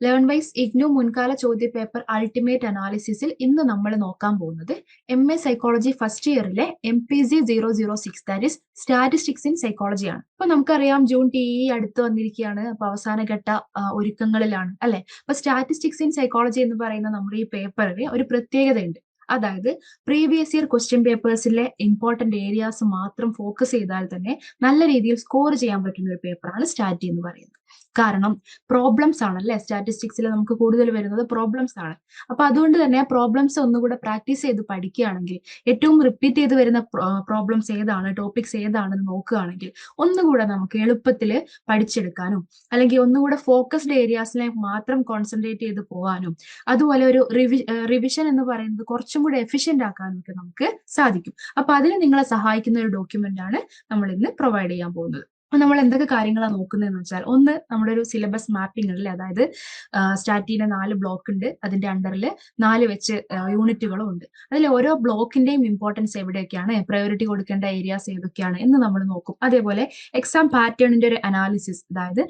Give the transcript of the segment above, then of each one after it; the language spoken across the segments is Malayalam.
Learn Wise IGNOU മുൻകാല ചോദ്യ പേപ്പർ അൾട്ടിമേറ്റ് അനാലിസിസിൽ ഇന്ന് നമ്മൾ നോക്കാൻ പോകുന്നത് M A psychology first ഇയറിലെ M P C zero zero six that is statistics in സൈക്കോളജിയാണ് അപ്പൊ നമുക്കറിയാം ജൂൺ ടി ഇ അടുത്ത് വന്നിരിക്കുകയാണ്. അപ്പൊ അവസാനഘട്ട ഒരുക്കങ്ങളിലാണ് അല്ലെ? അപ്പൊ സ്റ്റാറ്റിസ്റ്റിക്സ് ഇൻ സൈക്കോളജി എന്ന് പറയുന്ന നമ്മുടെ ഈ പേപ്പറിന് ഒരു പ്രത്യേകതയുണ്ട്. അതായത് പ്രീവിയസ് ഇയർ ക്വസ്റ്റ്യൻ പേപ്പേഴ്സിലെ ഇമ്പോർട്ടന്റ് ഏരിയാസ് മാത്രം ഫോക്കസ് ചെയ്താൽ തന്നെ നല്ല രീതിയിൽ സ്കോർ ചെയ്യാൻ പറ്റുന്ന ഒരു പേപ്പറാണ് സ്റ്റാറ്റി എന്ന് പറയുന്നത്. കാരണം പ്രോബ്ലംസ് ആണ് അല്ലെ സ്റ്റാറ്റിസ്റ്റിക്സിൽ നമുക്ക് കൂടുതൽ വരുന്നത് പ്രോബ്ലംസ് ആണ്. അപ്പൊ അതുകൊണ്ട് തന്നെ പ്രോബ്ലംസ് ഒന്നുകൂടെ പ്രാക്ടീസ് ചെയ്ത് പഠിക്കുകയാണെങ്കിൽ ഏറ്റവും റിപ്പീറ്റ് ചെയ്ത് വരുന്ന പ്രോബ്ലംസ് ഏതാണ്? ടോപ്പിക്സ് ഏതാണെന്ന് നോക്കുകയാണെങ്കിൽ ഒന്നുകൂടെ നമുക്ക് എളുപ്പത്തിൽ പഠിച്ചെടുക്കാനും അല്ലെങ്കിൽ ഒന്നുകൂടെ ഫോക്കസ്ഡ് ഏരിയാസിനെ മാത്രം കോൺസെൻട്രേറ്റ് ചെയ്ത് പോകാനും അതുപോലെ ഒരു റിവി റിവിഷൻ എന്ന് പറയുന്നത് കുറച്ചും കൂടെ എഫിഷ്യന്റ് ആക്കാനും ഒക്കെ നമുക്ക് സാധിക്കും. അപ്പൊ അതിന് നിങ്ങളെ സഹായിക്കുന്ന ഒരു ഡോക്യുമെന്റ് ആണ് നമ്മൾ ഇന്ന് പ്രൊവൈഡ് ചെയ്യാൻ പോകുന്നത്. നമ്മൾ എന്തൊക്കെ കാര്യങ്ങളാണ് നോക്കുന്നതെന്ന് വെച്ചാൽ ഒന്ന് നമ്മുടെ ഒരു സിലബസ് മാപ്പിംഗ് അല്ലേ അതായത് സ്റ്റാറ്റിന്റെ നാല് ബ്ലോക്ക് ഉണ്ട് അതിന്റെ അണ്ടറിൽ നാല് വെച്ച് യൂണിറ്റുകളും ഉണ്ട്. അതിൽ ഓരോ ബ്ലോക്കിന്റെയും ഇമ്പോർട്ടൻസ് എവിടെയൊക്കെയാണ് പ്രയോറിറ്റി കൊടുക്കേണ്ട ഏരിയാസ് ഏതൊക്കെയാണ് എന്ന് നമ്മൾ നോക്കും. അതേപോലെ എക്സാം പാറ്റേണിന്റെ ഒരു അനാലിസിസ് അതായത്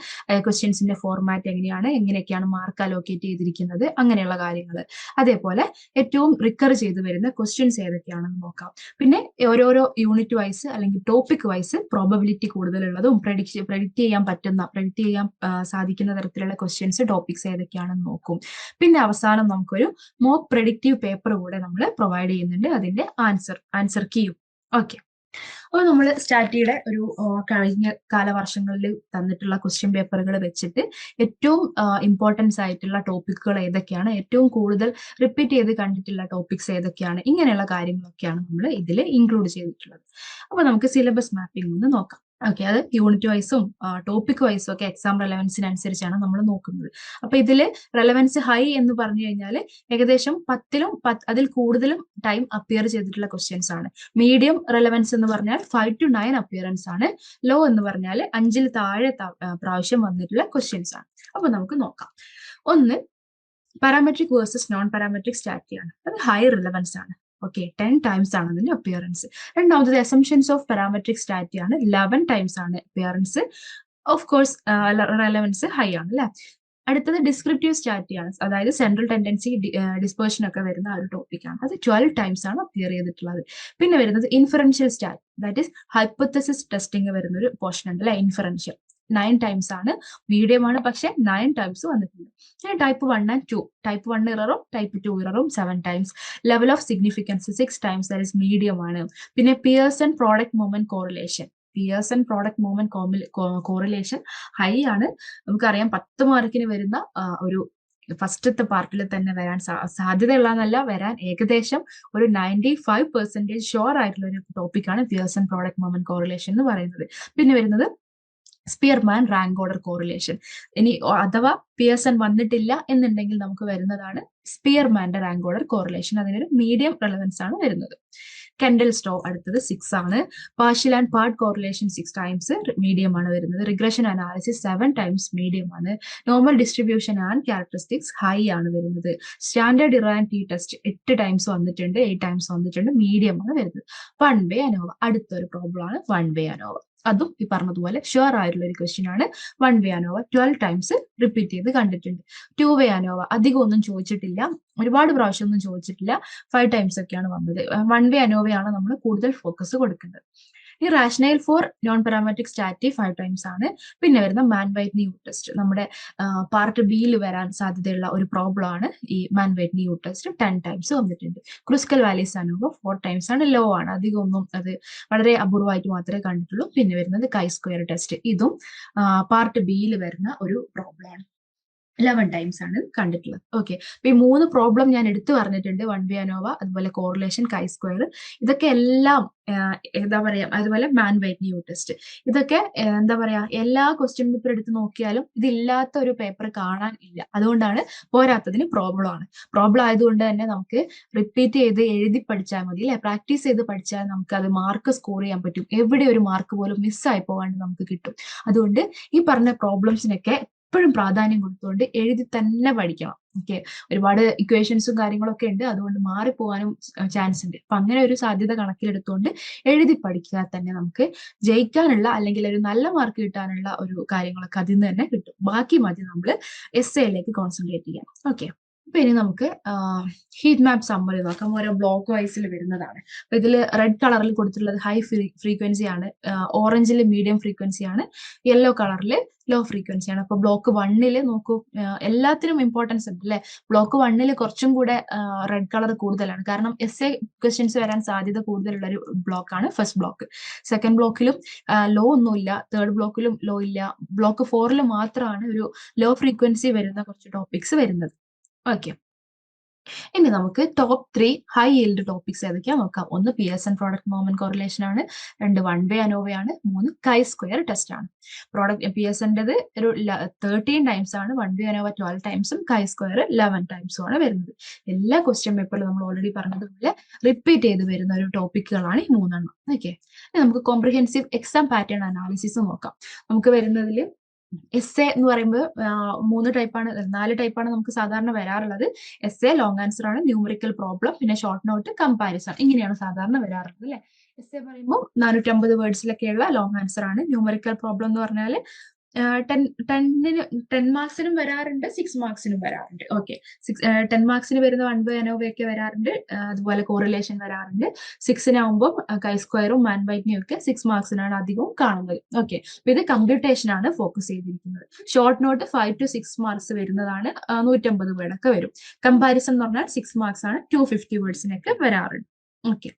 ക്വസ്റ്റ്യൻസിന്റെ ഫോർമാറ്റ് എങ്ങനെയാണ് എങ്ങനെയൊക്കെയാണ് മാർക്ക് അലോക്കേറ്റ് ചെയ്തിരിക്കുന്നത് അങ്ങനെയുള്ള കാര്യങ്ങൾ അതേപോലെ ഏറ്റവും റിക്കർ ചെയ്ത് വരുന്ന ക്വസ്റ്റ്യൻസ് ഏതൊക്കെയാണെന്ന് നോക്കാം. പിന്നെ ഓരോരോ യൂണിറ്റ് വൈസ് അല്ലെങ്കിൽ ടോപ്പിക് വൈസ് പ്രോബബിലിറ്റി കൂടുതലുള്ളതും പ്രഡിക്റ്റ് പ്രഡിക്റ്റ് ചെയ്യാൻ പറ്റുന്ന പ്രഡിക്റ്റ് ചെയ്യാൻ സാധിക്കുന്ന തരത്തിലുള്ള ക്വസ്റ്റ്യൻസ് ടോപ്പിക്സ് ഏതൊക്കെയാണെന്ന് നോക്കും. പിന്നെ അവസാനം നമുക്കൊരു മോക്ക് പ്രഡിക്റ്റീവ് പേപ്പർ കൂടെ നമ്മൾ പ്രൊവൈഡ് ചെയ്യുന്നുണ്ട്. അതിന്റെ ആൻസർ ആൻസർ കീയും ഓക്കെ അപ്പോൾ നമ്മൾ സ്റ്റാറ്റിയുടെ ഒരു കഴിഞ്ഞ കാലവർഷങ്ങളിൽ തന്നിട്ടുള്ള ക്വസ്റ്റ്യൻ പേപ്പറുകൾ വെച്ചിട്ട് ഏറ്റവും ഇമ്പോർട്ടൻസ് ആയിട്ടുള്ള ടോപ്പിക്കുകൾ ഏതൊക്കെയാണ്? ഏറ്റവും കൂടുതൽ റിപ്പീറ്റ് ചെയ്ത് കണ്ടിട്ടുള്ള ടോപ്പിക്സ് ഏതൊക്കെയാണ്? ഇങ്ങനെയുള്ള കാര്യങ്ങളൊക്കെയാണ് നമ്മൾ ഇതിൽ ഇൻക്ലൂഡ് ചെയ്തിട്ടുള്ളത്. അപ്പോൾ നമുക്ക് സിലബസ് മാപ്പിംഗ് ഒന്ന് നോക്കാം. ഓക്കെ അത് യൂണിറ്റ് വൈസും ടോപ്പിക് വൈസും ഒക്കെ എക്സാം റെലവൻസിനനുസരിച്ചാണ് നമ്മൾ നോക്കുന്നത്. അപ്പൊ ഇതിൽ റെലവൻസ് ഹൈ എന്ന് പറഞ്ഞു കഴിഞ്ഞാൽ ഏകദേശം പത്തിലും പത്ത് അതിൽ കൂടുതലും ടൈം അപ്പിയർ ചെയ്തിട്ടുള്ള ക്വസ്റ്റ്യൻസ് ആണ്. മീഡിയം റെലവൻസ് എന്ന് പറഞ്ഞാൽ ഫൈവ് ടു നയൻ അപ്പിയറൻസ് ആണ്. ലോ എന്ന് പറഞ്ഞാൽ അഞ്ചിൽ താഴെ പ്രാവശ്യം വന്നിട്ടുള്ള ക്വസ്റ്റ്യൻസ് ആണ്. അപ്പൊ നമുക്ക് നോക്കാം. ഒന്ന് പാരാമെട്രിക് വേഴ്സസ് നോൺ പാരാമെട്രിക് സ്റ്റാറ്റിയാണ് അത് ഹൈ റിലവൻസ് ആണ്. ഓക്കെ ടെൻ ടൈംസ് ആണ് അതിന്റെ അപ്പിയറൻസ് രണ്ടാമത്തത് അസംഷൻസ് ഓഫ് പാരാമെട്രിക് സ്റ്റാറ്റി ആണ്. ലെവൻ ടൈംസ് ആണ് appearance of course relevance high ആണ് അല്ലെ അടുത്തത് ഡിസ്ക്രിപ്റ്റീവ് സ്റ്റാറ്റി ആണ്. അതായത് സെൻട്രൽ ടെൻഡൻസി ഡിസ്പേർഷൻ ഒക്കെ വരുന്ന ആ ഒരു ടോപ്പിക് ആണ്. അത് ട്വൽവ് ടൈംസ് ആണ് അപ്പിയർ ചെയ്തിട്ടുള്ളത്. പിന്നെ വരുന്നത് inferential stat that is hypothesis testing വരുന്ന ഒരു പോർഷൻ ഉണ്ട് അല്ലെ ഇൻഫറൻഷ്യൽ നയൻ ടൈംസ് ആണ്. മീഡിയം ആണ്. പക്ഷെ നയൻ ടൈംസ് വന്നിട്ടുണ്ട്. പിന്നെ type one and two type one ഇററും type two ഇററും seven times level of significance six times that is medium ആണ്. പിന്നെ Pearson product movement correlation Pearson product movement correlation high ആണ്. നമുക്കറിയാം പത്ത് മാർക്കിന് വരുന്ന ഒരു ഫസ്റ്റത്തെ പാർട്ടിൽ തന്നെ വരാൻ സാധ്യതയുള്ളതെന്നല്ല വരാൻ ഏകദേശം ഒരു നയന്റി ഫൈവ് പെർസെന്റേജ് ഷുവർ ആയിട്ടുള്ള ഒരു ടോപ്പിക്കാണ് പിയേഴ്സൺ പ്രോഡക്റ്റ് മൂവ്മെന്റ് കോറിലേഷൻ എന്ന് പറയുന്നത്. പിന്നെ വരുന്നത് സ്പിയർമാൻ റാങ്ക് ഓർഡർ കോറിലേഷൻ ഇനി അഥവാ പിയേഴ്സൺ വന്നിട്ടില്ല എന്നുണ്ടെങ്കിൽ നമുക്ക് വരുന്നതാണ് സ്പിയർമാന്റെ റാങ്ക് ഓർഡർ കോറിലേഷൻ അതിനൊരു മീഡിയം റെലവൻസ് ആണ് വരുന്നത്. കെൻഡൽ സ്റ്റോ അടുത്തത് സിക്സ് ആണ്. Partial and part correlation six times medium ആണ് വരുന്നത്. Regression analysis seven times medium ആണ്. Normal distribution and characteristics high ആണ് വരുന്നത്. സ്റ്റാൻഡേർഡ് ഇറാൻ ടി ടെസ്റ്റ് എട്ട് ടൈംസ് വന്നിട്ടുണ്ട് എയ്റ്റ് ടൈംസ് വന്നിട്ടുണ്ട് മീഡിയം ആണ് വരുന്നത്. വൺ വേ അനോവ അടുത്തൊരു പ്രോബ്ലം ആണ് വൺ വേ അനോവ അതും ഈ പറഞ്ഞതുപോലെ ഷുവർ ആയിട്ടുള്ള ഒരു ക്വസ്റ്റ്യൻ ആണ്. One way ANOVA twelve times repeat ചെയ്ത് കണ്ടിട്ടുണ്ട്. ടു വേ അനോവ അധികം ഒന്നും ചോദിച്ചിട്ടില്ല. ഒരുപാട് പ്രാവശ്യം ഒന്നും ചോദിച്ചിട്ടില്ല. ഫൈവ് ടൈംസ് ഒക്കെയാണ് വന്നത്. വൺ വേ അനോവയാണ് നമ്മൾ കൂടുതൽ ഫോക്കസ് കൊടുക്കേണ്ടത്. ഈ rationale for non parametric സ്റ്റാറ്റി five times ആണ്. പിന്നെ വരുന്ന മാൻ വൈറ്റ് ന്യൂ ടെസ്റ്റ് നമ്മുടെ പാർട്ട് ബിയിൽ വരാൻ സാധ്യതയുള്ള ഒരു പ്രോബ്ലം ആണ് ഈ Mann Whitney U test ten times വന്നിട്ടുണ്ട്. ക്രിസ്കൽ വാലീസ് ആണെങ്കിൽ ഫോർ ടൈംസ് ആണ് ലോ ആണ്. അധികം ഒന്നും അത് വളരെ അപൂർവമായിട്ട് മാത്രമേ കണ്ടിട്ടുള്ളൂ. പിന്നെ വരുന്നത് കൈ സ്ക്വയർ ടെസ്റ്റ് ഇതും പാർട്ട് ബിയിൽ വരുന്ന ഒരു പ്രോബ്ലം ആണ്. ലെവൻ ടൈംസ് ആണ് കണ്ടിട്ടുള്ളത്. ഓക്കെ അപ്പൊ ഈ മൂന്ന് പ്രോബ്ലം ഞാൻ എടുത്തു പറഞ്ഞിട്ടുണ്ട്. വൺ ബി അനോവ അതുപോലെ കോറിലേഷൻ കൈ സ്ക്വയർ ഇതൊക്കെ എല്ലാം എന്താ പറയാ അതുപോലെ മാൻ വൈറ്റ് ന്യൂ ടെസ്റ്റ് ഇതൊക്കെ എന്താ പറയാ എല്ലാ ക്വസ്റ്റ്യൻ പേപ്പർ എടുത്ത് നോക്കിയാലും ഇതില്ലാത്ത ഒരു പേപ്പർ കാണാൻ ഇല്ല. അതുകൊണ്ടാണ് പോരാത്തതിന് പ്രോബ്ലം ആണ്. പ്രോബ്ലം ആയതുകൊണ്ട് തന്നെ നമുക്ക് റിപ്പീറ്റ് ചെയ്ത് എഴുതി പഠിച്ചാൽ മതി അല്ലെ? പ്രാക്ടീസ് ചെയ്ത് പഠിച്ചാൽ നമുക്ക് അത് മാർക്ക് സ്കോർ ചെയ്യാൻ പറ്റും. എവിടെ ഒരു മാർക്ക് പോലും മിസ്സായി പോകാണ്ട് നമുക്ക് കിട്ടും. അതുകൊണ്ട് ഈ പറഞ്ഞ പ്രോബ്ലംസിനൊക്കെ എപ്പോഴും പ്രാധാന്യം കൊടുത്തുകൊണ്ട് എഴുതി തന്നെ പഠിക്കണം. ഓക്കെ ഒരുപാട് ഇക്വേഷൻസും കാര്യങ്ങളൊക്കെ ഉണ്ട്. അതുകൊണ്ട് മാറിപ്പോകാനും ചാൻസ് ഉണ്ട്. അപ്പൊ അങ്ങനെ ഒരു സാധ്യത കണക്കിലെടുത്തുകൊണ്ട് എഴുതി പഠിക്കുക തന്നെ നമുക്ക് ജയിക്കാനുള്ള അല്ലെങ്കിൽ ഒരു നല്ല മാർക്ക് കിട്ടാനുള്ള ഒരു കാര്യങ്ങളൊക്കെ അതിൽ നിന്ന് തന്നെ കിട്ടും. ബാക്കി മതി നമ്മൾ എസ് എയിലേക്ക് കോൺസെൻട്രേറ്റ് ചെയ്യാം ഓക്കെ അപ്പൊ ഇനി നമുക്ക് ഹീറ്റ് മാപ്പ് സമ്മറി നോക്കാം. ഓരോ ബ്ലോക്ക് വൈസിൽ വരുന്നതാണ്. അപ്പൊ ഇതിൽ റെഡ് കളറിൽ കൊടുത്തിട്ടുള്ളത് ഹൈ ഫ്രീക്വൻസി ആണ്. ഓറഞ്ചിൽ മീഡിയം ഫ്രീക്വൻസി ആണ്. യെല്ലോ കളറിൽ ലോ ഫ്രീക്വൻസി ആണ്. അപ്പൊ ബ്ലോക്ക് വണ്ണിൽ നോക്കൂ എല്ലാത്തിനും ഇമ്പോർട്ടൻസ് ഉണ്ട് അല്ലെ ബ്ലോക്ക് വണ്ണിൽ കുറച്ചും കൂടെ റെഡ് കളർ കൂടുതലാണ്. കാരണം എസ് എ ക്വസ്റ്റ്യൻസ് വരാൻ സാധ്യത കൂടുതലുള്ള ഒരു ബ്ലോക്കാണ് ഫസ്റ്റ് ബ്ലോക്ക് സെക്കൻഡ് ബ്ലോക്കിലും ലോ ഒന്നുമില്ല തേർഡ് ബ്ലോക്കിലും ലോ ഇല്ല. ബ്ലോക്ക് ഫോറിൽ മാത്രമാണ് ഒരു ലോ ഫ്രീക്വൻസി വരുന്ന കുറച്ച് ടോപ്പിക്സ് വരുന്നത്. ഓക്കെ. ഇനി നമുക്ക് top three high yield topics ഏതൊക്കെയാ നോക്കാം. ഒന്ന് P S N product moment correlation ആണ് രണ്ട് വൺ വേ അനോവയാണ് മൂന്ന് കൈ സ്ക്വയർ ടെസ്റ്റ് ആണ്. പ്രോഡക്റ്റ് പി എസ് എന്റെത് ഒരു തേർട്ടീൻ ടൈംസ് ആണ് വൺ വേ അനോവ ട്വൽവ് ടൈംസും കൈ സ്ക്വയർ ലെവൻ ടൈംസും ആണ് വരുന്നത്. എല്ലാ ക്വസ്റ്റ്യൻ പേപ്പറിലും നമ്മൾ ഓൾറെഡി പറഞ്ഞതുപോലെ റിപ്പീറ്റ് ചെയ്ത് വരുന്ന ഒരു ടോപ്പിക്കുകളാണ് ഈ മൂന്നെണ്ണം. ഓക്കെ നമുക്ക് കോംപ്രിഹെൻസീവ് എക്സാം പാറ്റേൺ അനാലിസിസ് നോക്കാം. നമുക്ക് വരുന്നതിൽ എസ് എ എന്ന് പറയുമ്പോൾ മൂന്ന് ടൈപ്പാണ് നാല് ടൈപ്പാണ് നമുക്ക് സാധാരണ വരാറുള്ളത്. എസ് എ ലോങ് ആൻസർ ആണ് ന്യൂമറിക്കൽ പ്രോബ്ലം പിന്നെ ഷോർട്ട് നോട്ട് കമ്പാരിസൺ ഇങ്ങനെയാണ് സാധാരണ വരാറുള്ളത് അല്ലെ? എസ് എ പറയുമ്പോൾ നാനൂറ്റമ്പത് വേർഡ്സിലൊക്കെയുള്ള ലോങ് ആൻസർ ആണ്. ന്യൂമറിക്കൽ പ്രോബ്ലം എന്ന് പറഞ്ഞാൽ ടെൻ ടെന്നിന് ടെൻ മാർക്സിനും വരാറുണ്ട് സിക്സ് മാർക്സിനും വരാറുണ്ട്. ഓക്കെ സിക്സ് ടെൻ മാർക്സിന് വരുന്ന വൺ ബൈ അനോവയൊക്കെ വരാറുണ്ട്. അതുപോലെ കോറിലേഷൻ വരാറുണ്ട്. സിക്സിനാവുമ്പോൾ കൈ സ്ക്വയറും മാൻ ബൈറ്റിനും ഒക്കെ സിക്സ് മാർക്സിനാണ് അധികവും കാണുന്നത്. ഓക്കെ ഇത് കമ്പ്യൂട്ടേഷൻ ആണ് ഫോക്കസ് ചെയ്തിരിക്കുന്നത്. Short note five to six marks വരുന്നതാണ് നൂറ്റമ്പത് വേർഡൊക്കെ വരും. കമ്പാരിസൺ എന്ന് പറഞ്ഞാൽ സിക്സ് മാർക്സ് ആണ് ടു ഫിഫ്റ്റി വേർഡ്സിനൊക്കെ വരാറുണ്ട്. ഓക്കെ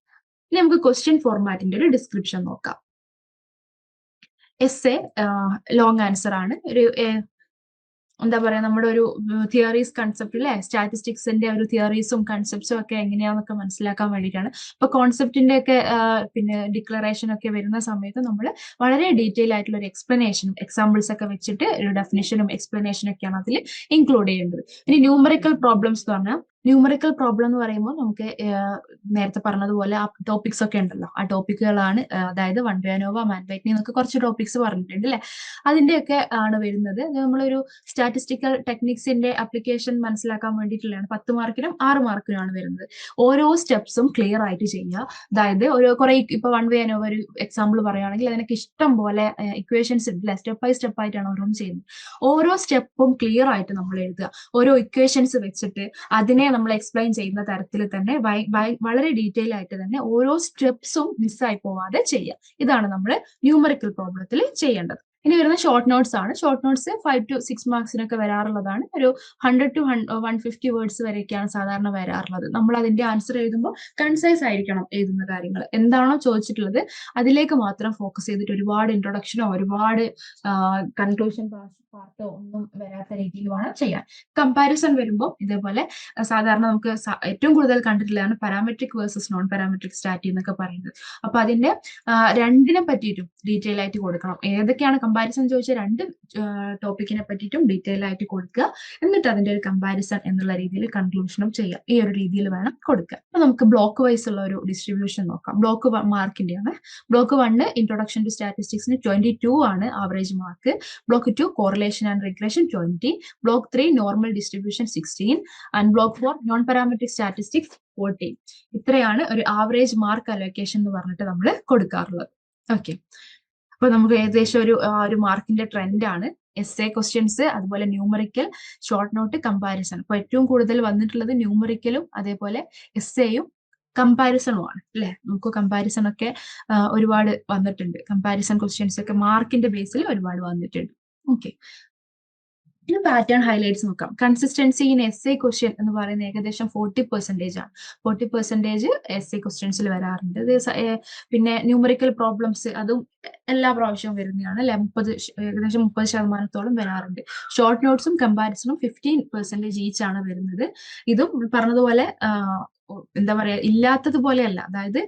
ഇനി നമുക്ക് ക്വസ്റ്റ്യൻ ഫോർമാറ്റിന്റെ ഒരു ഡിസ്ക്രിപ്ഷൻ നോക്കാം. എസ് എ ലോങ് ആൻസർ ആണ്. ഒരു എന്താ പറയാ നമ്മുടെ ഒരു തിയറീസ് കൺസെപ്റ്റ് അല്ലെ സ്റ്റാറ്റിസ്റ്റിക്സിന്റെ ഒരു തിയറീസും കൺസെപ്റ്റ്സും ഒക്കെ എങ്ങനെയാന്നൊക്കെ മനസ്സിലാക്കാൻ വേണ്ടിയിട്ടാണ്. അപ്പൊ കോൺസെപ്റ്റിന്റെ ഒക്കെ പിന്നെ ഡിക്ലറേഷൻ ഒക്കെ വരുന്ന സമയത്ത് നമ്മൾ വളരെ ഡീറ്റെയിൽ ആയിട്ടുള്ള ഒരു എക്സ്പ്ലനേഷനും എക്സാമ്പിൾസ് ഒക്കെ വെച്ചിട്ട് ഒരു ഡെഫിനേഷനും എക്സ്പ്ലനേഷനും ഒക്കെയാണ് അതിൽ ഇൻക്ലൂഡ് ചെയ്യേണ്ടത്. ഇനി ന്യൂമറിക്കൽ പ്രോബ്ലംസ് എന്ന് പറഞ്ഞാൽ ന്യൂമറിക്കൽ പ്രോബ്ലം എന്ന് പറയുമ്പോൾ നമുക്ക് നേരത്തെ പറഞ്ഞതുപോലെ ആ ടോപ്പിക്സ് ഒക്കെ ഉണ്ടല്ലോ. ആ ടോപ്പിക്കുകളാണ് അതായത് വൺ വേനോവ മാൻബൈറ്റിനി എന്നൊക്കെ കുറച്ച് ടോപ്പിക്സ് പറഞ്ഞിട്ടുണ്ട് അല്ലെ? അതിന്റെയൊക്കെ ആണ് വരുന്നത്. നമ്മളൊരു സ്റ്റാറ്റിസ്റ്റിക്കൽ ടെക്നിക്സിന്റെ അപ്ലിക്കേഷൻ മനസ്സിലാക്കാൻ വേണ്ടിയിട്ടുള്ളതാണ്. പത്ത് മാർക്കിനും ആറ് മാർക്കിനുമാണ് വരുന്നത്. ഓരോ സ്റ്റെപ്സും ക്ലിയർ ആയിട്ട് ചെയ്യുക. അതായത് ഒരു കുറെ ഇപ്പൊ വൺ വേ അനോവ ഒരു എക്സാമ്പിൾ പറയുകയാണെങ്കിൽ അതിനൊക്കെ ഇഷ്ടം പോലെ ഇക്വേഷൻസ് ഉണ്ട് സ്റ്റെപ്പ് ബൈ സ്റ്റെപ്പ് ആയിട്ടാണ് ഓരോന്നും ചെയ്യുന്നത്. ഓരോ സ്റ്റെപ്പും ക്ലിയർ ആയിട്ട് നമ്മൾ എഴുതുക. ഓരോ ഇക്വേഷൻസ് വെച്ചിട്ട് അതിനെ നമ്മൾ എക്സ്പ്ലെയിൻ ചെയ്യുന്ന തരത്തിൽ തന്നെ വളരെ ഡീറ്റെയിൽ ആയിട്ട് തന്നെ ഓരോ സ്റ്റെപ്സും മിസ്സായി പോവാതെ ചെയ്യുക ഇതാണ് നമ്മൾ ന്യൂമറിക്കൽ പ്രോബ്ലത്തിൽ ചെയ്യേണ്ടത്. ഇനി വരുന്ന ഷോർട്ട് നോട്ട്സ് ആണ്. Short notes five to six മാർക്സിനൊക്കെ വരാറുള്ളതാണ്. ഒരു hundred to one fifty words വരെയൊക്കെയാണ് സാധാരണ വരാറുള്ളത്. നമ്മൾ അതിന്റെ ആൻസർ എഴുതുമ്പോൾ കൺസൈസ് ആയിരിക്കണം എഴുതുന്ന കാര്യങ്ങൾ. എന്താണോ ചോദിച്ചിട്ടുള്ളത് അതിലേക്ക് മാത്രം ഫോക്കസ് ചെയ്തിട്ട് ഒരുപാട് ഇൻട്രൊഡക്ഷനോ ഒരുപാട് കൺക്ലൂഷൻ പാർട്ടോ ഒന്നും വരാത്ത രീതിയിൽ വേണം ചെയ്യാൻ. കമ്പാരിസൺ വരുമ്പോൾ ഇതേപോലെ സാധാരണ നമുക്ക് ഏറ്റവും കൂടുതൽ കണ്ടിട്ടുള്ളതാണ് parametric versus non parametric stat എന്നൊക്കെ പറയുന്നത്. അപ്പൊ അതിന്റെ രണ്ടിനെ പറ്റിയിട്ടും ഡീറ്റെയിൽ ആയിട്ട് കൊടുക്കണം. ഏതൊക്കെയാണ് കമ്പാരിസൺ ചോദിച്ച രണ്ട് ടോപ്പിക്കിനെ പറ്റിയിട്ടും ഡീറ്റെയിൽ ആയിട്ട് കൊടുക്കുക. എന്നിട്ട് അതിന്റെ ഒരു കമ്പാരിസൺ എന്നുള്ള രീതിയിൽ കൺക്ലൂഷനും ചെയ്യാം. ഈ ഒരു രീതിയിൽ വേണം കൊടുക്കുക അപ്പൊ നമുക്ക് ബ്ലോക്ക് വൈസ് ഉള്ള ഒരു ഡിസ്ട്രിബ്യൂഷൻ നോക്കാം. ബ്ലോക്ക് മാർക്കിന്റെ ആണ് ബ്ലോക്ക് വണ്ണ് ഇൻട്രൊഡക്ഷൻ ടു സ്റ്റാറ്റിസ്റ്റിക്സിന് ട്വന്റി ടു ആണ് average mark block two correlation and regression twenty block three normal distribution sixteen and block four non parametric statistics fourteen ഇത്രയാണ് ഒരു ആവറേജ് മാർക്ക് അലോക്കേഷൻ എന്ന് പറഞ്ഞിട്ട് നമ്മൾ കൊടുക്കാറുള്ളത്. ഓക്കെ അപ്പൊ നമുക്ക് ഏകദേശം ഒരു ഒരു മാർക്കിന്റെ ട്രെൻഡ് ആണ്. എസ് എ ക്വസ്റ്റ്യൻസ് അതുപോലെ ന്യൂമറിക്കൽ ഷോർട്ട് നോട്ട് കമ്പാരിസൺ അപ്പൊ ഏറ്റവും കൂടുതൽ വന്നിട്ടുള്ളത് ന്യൂമറിക്കലും അതേപോലെ എസ് എയും കമ്പാരിസണും ആണ്. അല്ലെ? നമുക്ക് കമ്പാരിസൺ ഒക്കെ ഒരുപാട് വന്നിട്ടുണ്ട്. കമ്പാരിസൺ ക്വസ്റ്റ്യൻസ് ഒക്കെ മാർക്കിന്റെ ബേസിൽ ഒരുപാട് വന്നിട്ടുണ്ട്. ഓക്കെ ഇനി പാറ്റേൺ ഹൈലൈറ്റ്സ് നോക്കാം. Consistency in S A question എന്ന് പറയുന്നത് ഏകദേശം ഫോർട്ടി പെർസെന്റേജ് ആണ്. ഫോർട്ടി പെർസെന്റേജ് എസ് എ ക്വസ്റ്റ്യൻസിൽ വരാറുണ്ട്. പിന്നെ ന്യൂമറിക്കൽ പ്രോബ്ലംസ് അതും എല്ലാ പ്രാവശ്യവും വരുന്നതാണ് അല്ലെ? മുപ്പത് ഏകദേശം മുപ്പത് ശതമാനത്തോളം വരാറുണ്ട്. ഷോർട്ട് നോട്ട്സും കമ്പാരിസണും ഫിഫ്റ്റീൻ പെർസെന്റേജ് ഈച്ച് ആണ് വരുന്നത്. ഇതും പറഞ്ഞതുപോലെ എന്താ പറയാ ഇല്ലാത്തതുപോലെയല്ല. അതായത്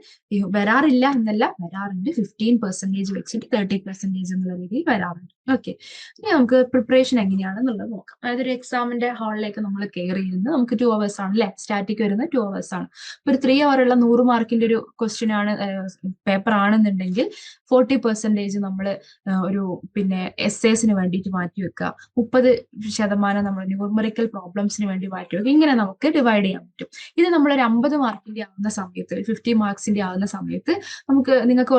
വരാറില്ല എന്നല്ല വരാറുണ്ട്. ഫിഫ്റ്റീൻ പെർസെന്റേജ് വെച്ചിട്ട് തേർട്ടി പെർസെന്റേജ് എന്നുള്ള രീതിയിൽ വരാറുണ്ട്. ഓക്കെ ഇനി നമുക്ക് പ്രിപ്പറേഷൻ എങ്ങനെയാണെന്നുള്ളത് നോക്കാം. അതായത് ഒരു എക്സാമിന്റെ ഹാളിലേക്ക് നമ്മൾ കയറി ഇരുന്ന് നമുക്ക് ടു അവേഴ്സ് ആണ് അല്ലെ? സ്റ്റാറ്റിക് വരുന്നത് ടു അവേഴ്സ് ആണ്. ഇപ്പൊ ഒരു ത്രീ അവർ ഉള്ള നൂറ് മാർക്കിന്റെ ഒരു ക്വസ്റ്റ്യൻ ആണ് പേപ്പർ ആണെന്നുണ്ടെങ്കിൽ ഫോർട്ടി പെർസെന്റേജ് നമ്മൾ ഒരു പിന്നെ എസ് എസിന് വേണ്ടിയിട്ട് മാറ്റി വെക്കുക. മുപ്പത് ശതമാനം നമ്മൾ ന്യൂമറിക്കൽ പ്രോബ്ലംസിന് വേണ്ടി മാറ്റി വെക്കുക. ഇങ്ങനെ നമുക്ക് ഡിവൈഡ് ചെയ്യാൻ പറ്റും. ഇത് നമ്മൾ ഒരു അമ്പത് മാർക്കിന്റെ ആവുന്ന സമയത്ത് ഫിഫ്റ്റി മാർക്സിന്റെ ആവുന്ന സമയത്ത് നമുക്ക് നിങ്ങൾക്ക്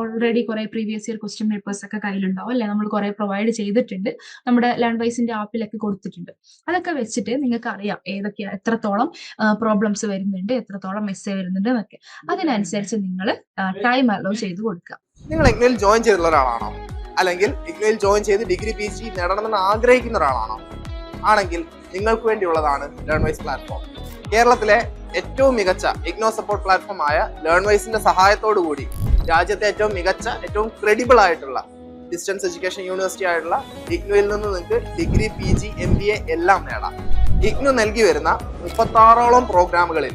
ഓൾറെഡി കുറെ പ്രീവിയസ് ഇയർ ക്വസ്റ്റ്യൻ പേപ്പേഴ്സ് ഒക്കെ കയ്യിലുണ്ടാവും അല്ലെ? നമ്മൾ കുറെ പ്രൊവൈഡ് ചെയ്തിട്ടുണ്ട്. നമ്മുടെ ലേൺ വൈസിന്റെ ആപ്പിലൊക്കെ കൊടുത്തിട്ടുണ്ട്. അതൊക്കെ വെച്ചിട്ട് നിങ്ങൾക്ക് അറിയാം ഏതൊക്കെയാണ് എത്രത്തോളം പ്രോബ്ലംസ് വരുന്നുണ്ട് എത്രത്തോളം മെസ്സേജ് വരുന്നുണ്ട് എന്നൊക്കെ. അതിനനുസരിച്ച് നിങ്ങൾ ടൈം അലോ ചെയ്ത് കൊടുക്കുക. നിങ്ങൾ ഇഗ്നോയിൽ ജോയിൻ ചെയ്തിട്ടുള്ള ഒരാളാണോ? അല്ലെങ്കിൽ ഇഗ്നോയിൽ ജോയിൻ ചെയ്ത് ഡിഗ്രി പി ജി നേടണമെന്ന് ആഗ്രഹിക്കുന്ന ഒരാളാണോ? ആണെങ്കിൽ നിങ്ങൾക്ക് വേണ്ടിയുള്ളതാണ് ലേൺവൈസ് പ്ലാറ്റ്ഫോം കേരളത്തിലെ ഏറ്റവും മികച്ച ഇഗ്നോ സപ്പോർട്ട് പ്ലാറ്റ്ഫോം ആയ ലേൺ വൈസിന്റെ സഹായത്തോടു കൂടി രാജ്യത്തെ ഏറ്റവും മികച്ച ഏറ്റവും ക്രെഡിബിൾ ആയിട്ടുള്ള ഡിസ്റ്റൻസ് എഡ്യൂക്കേഷൻ യൂണിവേഴ്സിറ്റി ആയിട്ടുള്ള ഇഗ്നോയിൽ നിന്ന് നിങ്ങൾക്ക് degree P G M B A എല്ലാം നേടാം. ഇഗ്നോ നൽകി വരുന്ന മുപ്പത്താറോളം പ്രോഗ്രാമുകളിൽ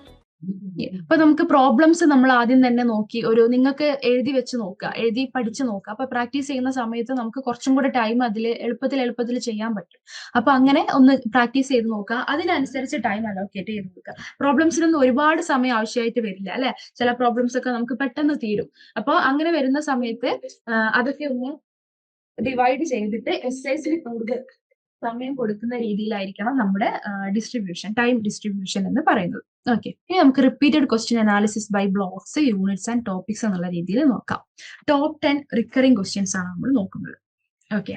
ഇപ്പൊ നമുക്ക് പ്രോബ്ലംസ് നമ്മൾ ആദ്യം തന്നെ നോക്കി ഒരു നിങ്ങൾക്ക് എഴുതി വെച്ച് നോക്കുക എഴുതി പഠിച്ച് നോക്കുക. അപ്പൊ പ്രാക്ടീസ് ചെയ്യുന്ന സമയത്ത് നമുക്ക് കുറച്ചും കൂടെ ടൈം അതിൽ എളുപ്പത്തിൽ എളുപ്പത്തിൽ ചെയ്യാൻ പറ്റും. അപ്പൊ അങ്ങനെ ഒന്ന് പ്രാക്ടീസ് ചെയ്ത് നോക്കുക. അതിനനുസരിച്ച് ടൈം അലോക്കേറ്റ് ചെയ്ത് നോക്കുക. പ്രോബ്ലംസിനൊന്നും ഒരുപാട് സമയം ആവശ്യമായിട്ട് വരില്ല അല്ലെ? ചില പ്രോബ്ലംസ് ഒക്കെ നമുക്ക് പെട്ടെന്ന് തീരും. അപ്പൊ അങ്ങനെ വരുന്ന സമയത്ത് അതൊക്കെ ഒന്ന് ഡിവൈഡ് ചെയ്തിട്ട് എസ് ഐസിന് കൂടുതൽ സമയം കൊടുക്കുന്ന രീതിയിലായിരിക്കണം നമ്മുടെ ഡിസ്ട്രിബ്യൂഷൻ ടൈം ഡിസ്ട്രിബ്യൂഷൻ എന്ന് പറയുന്നത്. ഓക്കെ ഇനി നമുക്ക് repeated question analysis by blocks units and topics എന്നുള്ള രീതിയിൽ നോക്കാം. ടോപ്പ് ടെൻ റിക്കറിംഗ് ക്വസ്റ്റ്യൻസ് ആണ് നമ്മൾ നോക്കുന്നത്. Okay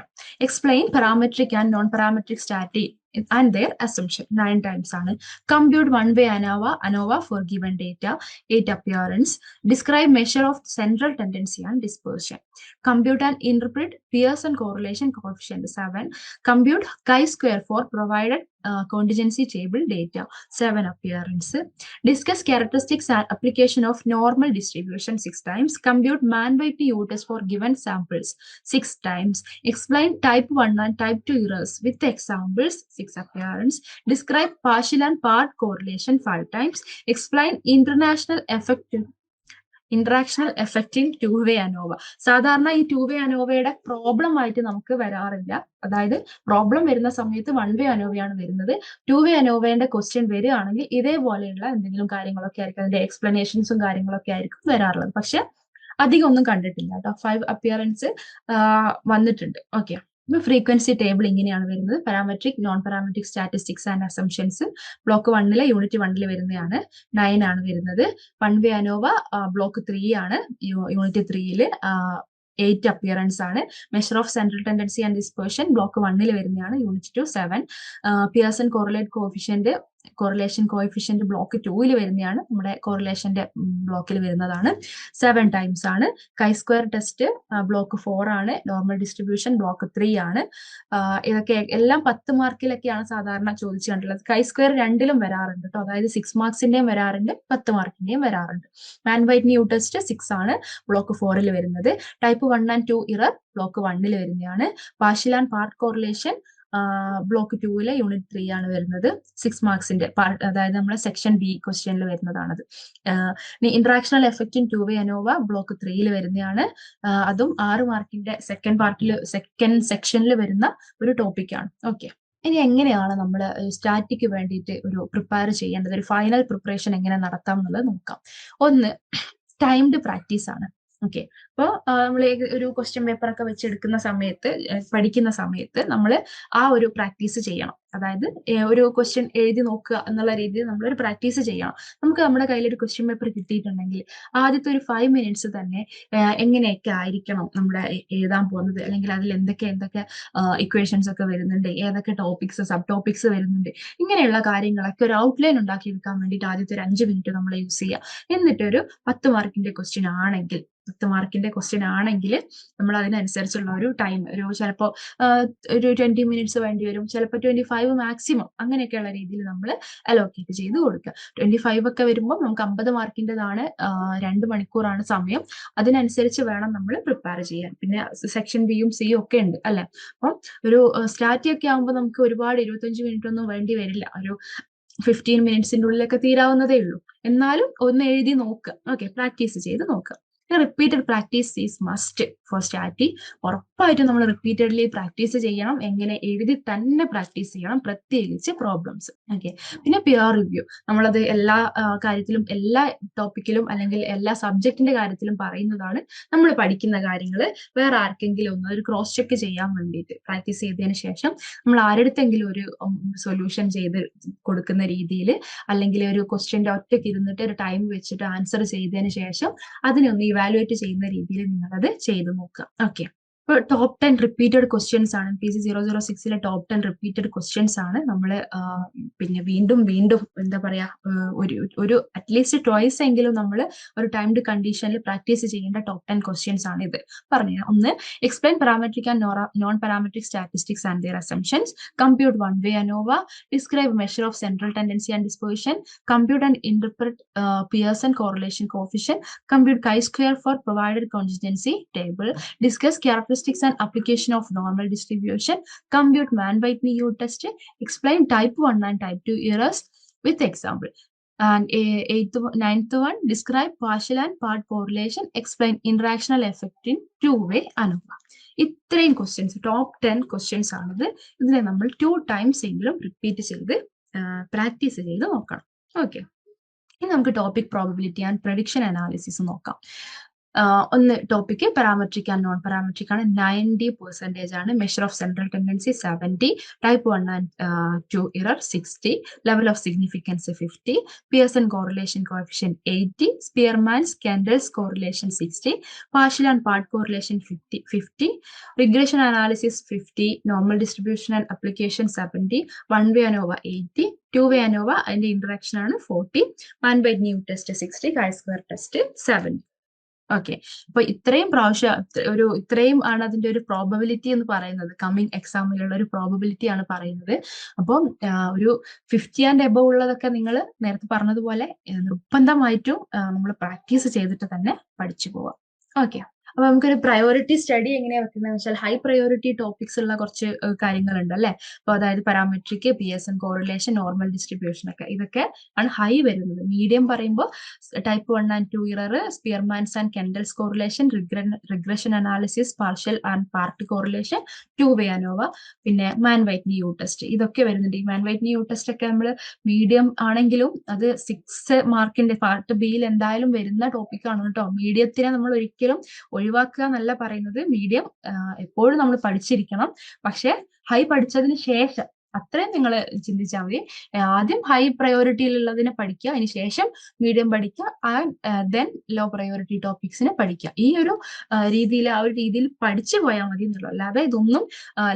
explain parametric and non parametric stat and their assumption. Nine times ആണ്. Compute one way ANOVA ANOVA for given data, eight appearance, describe measure of central tendency and dispersion, compute and interpret Pearson correlation coefficient seven, compute chi-square for provided uh, contingency table data seven appearance, discuss characteristics and application of normal distribution six times, compute man by p test for given samples six times, explain type one and type two errors with examples six 6 appearance describe partial and part correlation five times. Explain international effective interactional effecting two way ANOVA സാധാരണ ഈ ടു വേ അനോവയുടെ പ്രോബ്ലം ആയിട്ട് നമുക്ക് വരാറില്ല. അതായത് പ്രോബ്ലം വരുന്ന സമയത്ത് വൺ വേ അനോവയാണ് വരുന്നത്. ടു വേ അനോവേന്റെ ക്വസ്റ്റ്യൻ വരികയാണെങ്കിൽ ഇതേപോലെയുള്ള എന്തെങ്കിലും കാര്യങ്ങളൊക്കെ ആയിരിക്കും. അതിന്റെ എക്സ്പ്ലനേഷൻസും കാര്യങ്ങളൊക്കെ ആയിരിക്കും വരാറുള്ളത്. പക്ഷെ അധികം ഒന്നും കണ്ടിട്ടില്ല കേട്ടോ. ഫൈവ് അപ്പിയറൻസ് വന്നിട്ടുണ്ട്. ഓക്കെ ഫ്രീക്വൻസി ടേബിൾ ഇങ്ങനെയാണ് വരുന്നത്. Parametric non parametric statistics and assumptions block വണ്ണിലെ യൂണിറ്റ് വണ്ണിൽ വരുന്നതാണ്. നയൻ ആണ് വരുന്നത്. One way ANOVA block three ആണ്. യൂണിറ്റ് ത്രീയിൽ എയ്റ്റ് അപ്പിയറൻസ് ആണ്. Measure of central tendency and dispersion block വണ്ണിൽ വരുന്നതാണ്. Unit two seven Pearson correlate coefficient correlation coefficient block ടൂയിൽ വരുന്നതാണ് നമ്മുടെ കോറിലേഷന്റെ ബ്ലോക്കിൽ വരുന്നതാണ്. സെവൻ ടൈംസ് ആണ്. Chi square test block four ആണ്. നോർമൽ ഡിസ്ട്രിബ്യൂഷൻ ബ്ലോക്ക് ത്രീ ആണ്. ഇതൊക്കെ എല്ലാം പത്ത് മാർക്കിലൊക്കെയാണ് സാധാരണ ചോദിച്ചു കണ്ടുള്ളത് കൈ സ്ക്വയർ രണ്ടിലും വരാറുണ്ട് കേട്ടോ അതായത് സിക്സ് മാർക്സിന്റെയും വരാറുണ്ട് പത്ത് മാർക്കിന്റെയും വരാറുണ്ട്. Mann Whitney U test six ആണ് ബ്ലോക്ക് ഫോറിൽ വരുന്നത്. Type one and two error block വണ്ണിൽ വരുന്നതാണ്. ആൻഡ് പാർട്ട് കോറിലേഷൻ ബ്ലോക്ക് ടൂവിലെ യൂണിറ്റ് ത്രീ ആണ് വരുന്നത്. സിക്സ് മാർക്സിന്റെ അതായത് നമ്മുടെ സെക്ഷൻ ബി ക്വസ്റ്റ്യനിൽ വരുന്നതാണത്. ഇനി interactional effect in two way ANOVA block ത്രീയിൽ വരുന്നതാണ് അതും ആറ് മാർക്കിന്റെ സെക്കൻഡ് പാർട്ടിൽ സെക്കൻഡ് സെക്ഷനിൽ വരുന്ന ഒരു ടോപ്പിക്കാണ് ഓക്കെ ഇനി എങ്ങനെയാണ് നമ്മൾ സ്റ്റാറ്റിക്ക് വേണ്ടിയിട്ട് ഒരു പ്രിപ്പയർ ചെയ്യേണ്ടത്? ഒരു ഫൈനൽ പ്രിപ്പറേഷൻ എങ്ങനെ നടത്താം എന്നുള്ളത് നോക്കാം. ഒന്ന് ടൈംഡ് പ്രാക്ടീസ് ആണ്. ഓക്കെ അപ്പോൾ നമ്മൾ ഒരു ക്വസ്റ്റ്യൻ പേപ്പർ ഒക്കെ വെച്ചെടുക്കുന്ന സമയത്ത് പഠിക്കുന്ന സമയത്ത് നമ്മൾ ആ ഒരു പ്രാക്ടീസ് ചെയ്യണം. അതായത് ഒരു ക്വസ്റ്റ്യൻ എഴുതി നോക്കുക എന്നുള്ള രീതിയിൽ നമ്മൾ ഒരു പ്രാക്ടീസ് ചെയ്യണം. നമുക്ക് നമ്മുടെ കയ്യിൽ ഒരു ക്വസ്റ്റ്യൻ പേപ്പർ കിട്ടിയിട്ടുണ്ടെങ്കിൽ ആദ്യത്തെ ഒരു ഫൈവ് മിനിറ്റ്സ് തന്നെ എങ്ങനെയൊക്കെ ആയിരിക്കണം നമ്മുടെ എഴുതാൻ പോകുന്നത്? അല്ലെങ്കിൽ അതിൽ എന്തൊക്കെ എന്തൊക്കെ ഇക്വേഷൻസ് ഒക്കെ വരുന്നുണ്ട്? ഏതൊക്കെ ടോപ്പിക്സ് സബ് ടോപ്പിക്സ് വരുന്നുണ്ട്? ഇങ്ങനെയുള്ള കാര്യങ്ങളൊക്കെ ഒരു ഔട്ട്ലൈൻ ഉണ്ടാക്കിയെടുക്കാൻ വേണ്ടിയിട്ട് ആദ്യത്തെ ഒരു അഞ്ച് മിനിറ്റ് നമ്മൾ യൂസ് ചെയ്യുക. എന്നിട്ടൊരു പത്ത് മാർക്കിന്റെ ക്വസ്റ്റ്യൻ ആണെങ്കിൽ പത്ത് മാർക്കിന്റെ ക്വസ്റ്റ്യൻ ആണെങ്കിൽ നമ്മൾ അതിനനുസരിച്ചുള്ള ഒരു ടൈം ഒരു ചിലപ്പോൾ ഒരു ട്വന്റി മിനിറ്റ്സ് വേണ്ടി വരും. ചിലപ്പോൾ ട്വന്റി ഫൈവ് മാക്സിമം അങ്ങനെയൊക്കെയുള്ള രീതിയിൽ നമ്മൾ അലോക്കേറ്റ് ചെയ്ത് കൊടുക്കുക. ട്വന്റി ഫൈവ് ഒക്കെ വരുമ്പോൾ നമുക്ക് അമ്പത് മാർക്കിന്റെതാണ് രണ്ട് മണിക്കൂറാണ് സമയം. അതിനനുസരിച്ച് വേണം നമ്മൾ പ്രിപ്പയർ ചെയ്യാൻ. പിന്നെ സെക്ഷൻ ബിയും സിയും ഒക്കെ ഉണ്ട് അല്ലെ? അപ്പം ഒരു സ്റ്റാറ്റി ഒക്കെ ആകുമ്പോൾ നമുക്ക് ഒരുപാട് ഇരുപത്തഞ്ച് മിനിറ്റ് ഒന്നും വേണ്ടി വരില്ല. ഒരു ഫിഫ്റ്റീൻ മിനിറ്റ്സിന്റെ ഉള്ളിലൊക്കെ തീരാവുന്നതേ ഉള്ളൂ. എന്നാലും ഒന്ന് എഴുതി നോക്കുക. ഓക്കെ പ്രാക്ടീസ് ചെയ്ത് നോക്കുക. Repeated practice is must for stats ഉറപ്പായിട്ടും നമ്മൾ റിപ്പീറ്റഡ്ലി പ്രാക്ടീസ് ചെയ്യണം. എങ്ങനെ എഴുതി തന്നെ പ്രാക്ടീസ് ചെയ്യണം. പ്രത്യേകിച്ച് പ്രോബ്ലംസ് ഓക്കെ പിന്നെ പിയർ റിവ്യൂ നമ്മളത് എല്ലാ കാര്യത്തിലും എല്ലാ ടോപ്പിക്കിലും അല്ലെങ്കിൽ എല്ലാ സബ്ജക്റ്റിന്റെ കാര്യത്തിലും പറയുന്നതാണ് നമ്മൾ പഠിക്കുന്ന കാര്യങ്ങൾ. വേറെ ആർക്കെങ്കിലും ഒന്ന് ഒരു ക്രോസ് ചെക്ക് ചെയ്യാൻ വേണ്ടിയിട്ട് പ്രാക്ടീസ് ചെയ്തതിന് ശേഷം നമ്മൾ ആരെടുത്തെങ്കിലും ഒരു സൊല്യൂഷൻ ചെയ്ത് കൊടുക്കുന്ന രീതിയിൽ അല്ലെങ്കിൽ ഒരു ക്വസ്റ്റ്യന്റെ ഒറ്റയ്ക്ക് ഇരുന്നിട്ട് ഒരു ടൈം വെച്ചിട്ട് ആൻസർ ചെയ്തതിന് ശേഷം അതിനെ ഒന്ന് ഇവാലുവേറ്റ് ചെയ്യുന്ന രീതിയിൽ നിങ്ങളത് ചെയ്തു നോക്കുക. ഓക്കെ ഇപ്പൊ ടോപ്പ് ടെൻ റിപ്പീറ്റഡ് ക്വസ്റ്റ്യൻസ് ആണ്. പി സി സീറോ സീറോ സിക്സിലെ ടോപ്പ് ടെൻ റിപ്പീറ്റഡ് ക്വസ്റ്റ്യൻസ് ആണ് നമ്മൾ പിന്നെ വീണ്ടും വീണ്ടും എന്താ പറയാ ഒരു ഒരു അറ്റ്ലീസ്റ്റ് ട്രോയ്സ് എങ്കിലും നമ്മൾ ഒരു ടൈംഡ് കണ്ടീഷനിൽ പ്രാക്ടീസ് ചെയ്യേണ്ട ടോപ്പ് ടെൻ ക്വസ്റ്റ്യൻസ് ആണ് ഇത്. പറഞ്ഞു ഒന്ന് explain parametric and non parametric statistics and their assumptions compute one way ANOVA describe measure of central tendency and disposition compute and interpret Pearson correlation coefficient compute chi square for provided consistency table discuss character characteristics and application of normal distribution, compute man-Whitney-U test, explain type 1 and type 2 errors with example. And uh, eighth, ninth one, describe partial and part correlation, explain interactional effect in two-way ANOVA. ഇത്രയും ക്വസ്റ്റ്യൻസ് ടോപ്പ് ടെൻ ക്വസ്റ്റ്യൻസ് ആണിത് ഇതിനെ നമ്മൾ ടു ടൈംസ് എങ്കിലും റിപ്പീറ്റ് ചെയ്ത് പ്രാക്ടീസ് ചെയ്ത് നോക്കണം ഓക്കെ ഇനി നമുക്ക് topic probability and prediction analysis നോക്കാം ഒന്ന് topic parametric and non parametric ആണ് നയന്റി പെർസെന്റേജ് ആണ് measure of central tendency seventy type one and two error sixty level of significance fifty Pearson correlation coefficient eighty Spearman's Kendall's correlation sixty partial and part correlation 50, 50 regression analysis 50 normal distribution and application 70 one way ANOVA 80 two way ANOVA അതിന്റെ interaction ആണ് 40 one by new test 60 chi square test 70 okay അപ്പൊ ഇത്രയും പ്രാവശ്യം ഒരു ഇത്രയും ആണ് അതിന്റെ ഒരു പ്രോബബിലിറ്റി എന്ന് പറയുന്നത്. കമ്മിങ് എക്സാമിലുള്ള ഒരു പ്രോബബിലിറ്റി ആണ് പറയുന്നത്. അപ്പം ഒരു ഫിഫ്റ്റി ആൻഡ് എബവ് ഉള്ളതൊക്കെ നിങ്ങൾ നേരത്തെ പറഞ്ഞതുപോലെ നിർബന്ധമായിട്ടും നമ്മൾ പ്രാക്ടീസ് ചെയ്തിട്ട് തന്നെ പഠിച്ചു പോവാം. ഓക്കെ അപ്പൊ നമുക്കൊരു പ്രയോറിറ്റി സ്റ്റഡി എങ്ങനെയാ വെക്കുന്നത് വെച്ചാൽ ഹൈ പ്രയോറിറ്റി ടോപ്പിക്സ് ഉള്ള കുറച്ച് കാര്യങ്ങളുണ്ട് അല്ലെ? അപ്പൊ അതായത് parametric P S N correlation normal distribution ഒക്കെ. ഇതൊക്കെ ആണ് ഹൈ വരുന്നത്. മീഡിയം പറയുമ്പോൾ type one and two error Spearman's and Kendall's correlation regression analysis partial and part correlation two way ANOVA പിന്നെ മാൻ വൈറ്റ്നി യു ടെസ്റ്റ് ഇതൊക്കെ വരുന്നുണ്ട്. ഈ മാൻ വൈറ്റ്നി യു ടെസ്റ്റ് ഒക്കെ നമ്മൾ മീഡിയം ആണെങ്കിലും അത് സിക്സ് മാർക്കിന്റെ പാർട്ട് ബിയിൽ എന്തായാലും വരുന്ന ടോപ്പിക്കാണ് കേട്ടോ. മീഡിയത്തിനെ നമ്മൾ ഒരിക്കലും ഒഴിവാക്കുക എന്നല്ല പറയുന്നത്. മീഡിയം എപ്പോഴും നമ്മൾ പഠിച്ചിരിക്കണം. പക്ഷെ ഹൈ പഠിച്ചതിന് ശേഷം അത്രയും നിങ്ങൾ ചിന്തിച്ചാൽ മതി. ആദ്യം ഹൈ പ്രയോറിറ്റിയിലുള്ളതിനെ പഠിക്കുക. അതിന് ശേഷം മീഡിയം പഠിക്കുക. ആൻഡ് ദെൻ ലോ പ്രയോറിറ്റി ടോപ്പിക്സിനെ പഠിക്കുക. ഈ ഒരു രീതിയിൽ ആ ഒരു രീതിയിൽ പഠിച്ചു പോയാൽ മതി എന്നുള്ളൂ അല്ലാതെ ഇതൊന്നും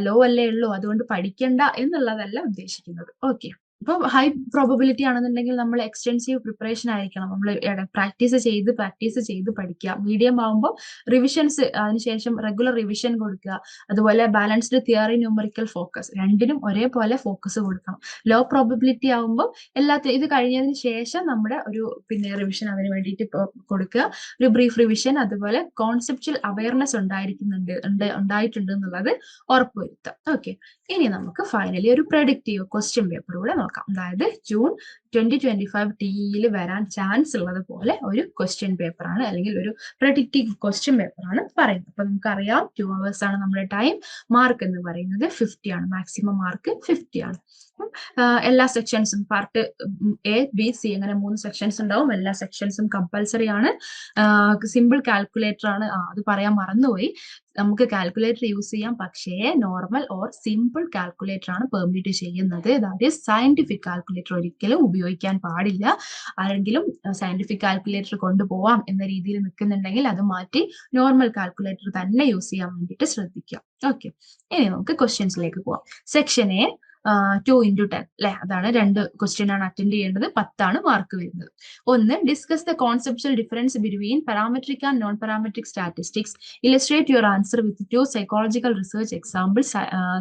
ലോ അല്ലേ ഉള്ളൂ. അതുകൊണ്ട് പഠിക്കണ്ട എന്നുള്ളതല്ല ഉദ്ദേശിക്കുന്നത്. ഓക്കെ ഇപ്പം ഹൈ പ്രോബബിലിറ്റി ആണെന്നുണ്ടെങ്കിൽ നമ്മൾ എക്സ്റ്റെൻസീവ് പ്രിപ്പറേഷൻ ആയിരിക്കണം. നമ്മൾ പ്രാക്ടീസ് ചെയ്ത് പ്രാക്ടീസ് ചെയ്ത് പഠിക്കുക. മീഡിയം ആകുമ്പോൾ റിവിഷൻസ് അതിനുശേഷം റെഗുലർ റിവിഷൻ കൊടുക്കുക. അതുപോലെ ബാലൻസ്ഡ് തിയറി ന്യൂമറിക്കൽ ഫോക്കസ് രണ്ടിനും ഒരേപോലെ ഫോക്കസ് കൊടുക്കണം. ലോ പ്രോബബിലിറ്റി ആകുമ്പോൾ എല്ലാത്തിനും ഇത് കഴിഞ്ഞതിന് ശേഷം നമ്മുടെ ഒരു പിന്നെ റിവിഷൻ അതിന് വേണ്ടിയിട്ട് കൊടുക്കുക. ഒരു ബ്രീഫ് റിവിഷൻ അതുപോലെ കോൺസെപ്റ്റൽ അവയർനെസ് ഉണ്ടായിരിക്കുന്നുണ്ട് ഉണ്ട് ഉണ്ടായിട്ടുണ്ട് എന്നുള്ളത് ഉറപ്പുവരുത്താം ഓക്കെ ഇനി നമുക്ക് ഫൈനലി ഒരു പ്രൊഡക്റ്റീവ് ക്വസ്റ്റ്യൻ പേപ്പർ കൂടെ നോക്കാം. അതായത് ജൂൺ ട്വന്റി ട്വന്റി ഫൈവ് ടിയിൽ വരാൻ ചാൻസ് ഉള്ളത് പോലെ ഒരു ക്വസ്റ്റ്യൻ പേപ്പറാണ് അല്ലെങ്കിൽ ഒരു പ്രഡിക്റ്റീവ് ക്വസ്റ്റ്യൻ പേപ്പർ ആണ് പറയുന്നത്. അപ്പൊ നമുക്കറിയാം ടു അവേഴ്സ് ആണ് നമ്മുടെ ടൈം മാർക്ക് എന്ന് പറയുന്നത് ഫിഫ്റ്റി ആണ്. മാക്സിമം മാർക്ക് ഫിഫ്റ്റി ആണ്. എല്ലാ സെക്ഷൻസും പാർട്ട് എ ബി സി അങ്ങനെ മൂന്ന് സെക്ഷൻസ് ഉണ്ടാവും. എല്ലാ സെക്ഷൻസും കമ്പൽസറി ആണ്. സിമ്പിൾ കാൽക്കുലേറ്റർ ആണ്. അത് പറയാൻ മറന്നുപോയി. നമുക്ക് കാൽക്കുലേറ്റർ യൂസ് ചെയ്യാം. പക്ഷേ നോർമൽ ഓർ സിമ്പിൾ കാൽക്കുലേറ്റർ ആണ് പെർമിറ്റ് ചെയ്യുന്നത്. അതായത് സയന്റിഫിക് കാൽക്കുലേറ്റർ ഒരിക്കലും ഉപയോഗിക്കാൻ പാടില്ല. ആരെങ്കിലും സയന്റിഫിക് കാൽക്കുലേറ്റർ കൊണ്ടുപോവാം എന്ന രീതിയിൽ നിൽക്കുന്നുണ്ടെങ്കിൽ അത് മാറ്റി നോർമൽ കാൽക്കുലേറ്റർ തന്നെ യൂസ് ചെയ്യാൻ വേണ്ടിയിട്ട് ശ്രദ്ധിക്കുക. ഓക്കെ ഇനി നമുക്ക് ക്വസ്റ്റ്യൻസിലേക്ക് പോവാം. Section A two into ten അല്ലെ അതാണ് രണ്ട് ക്വസ്റ്റ്യൻ ആണ് അറ്റൻഡ് ചെയ്യേണ്ടത്. പത്താണ് മാർക്ക് വരുന്നത്. ഒന്ന് discuss the conceptual difference between parametric and non parametric statistics illustrate your answer with two psychological research example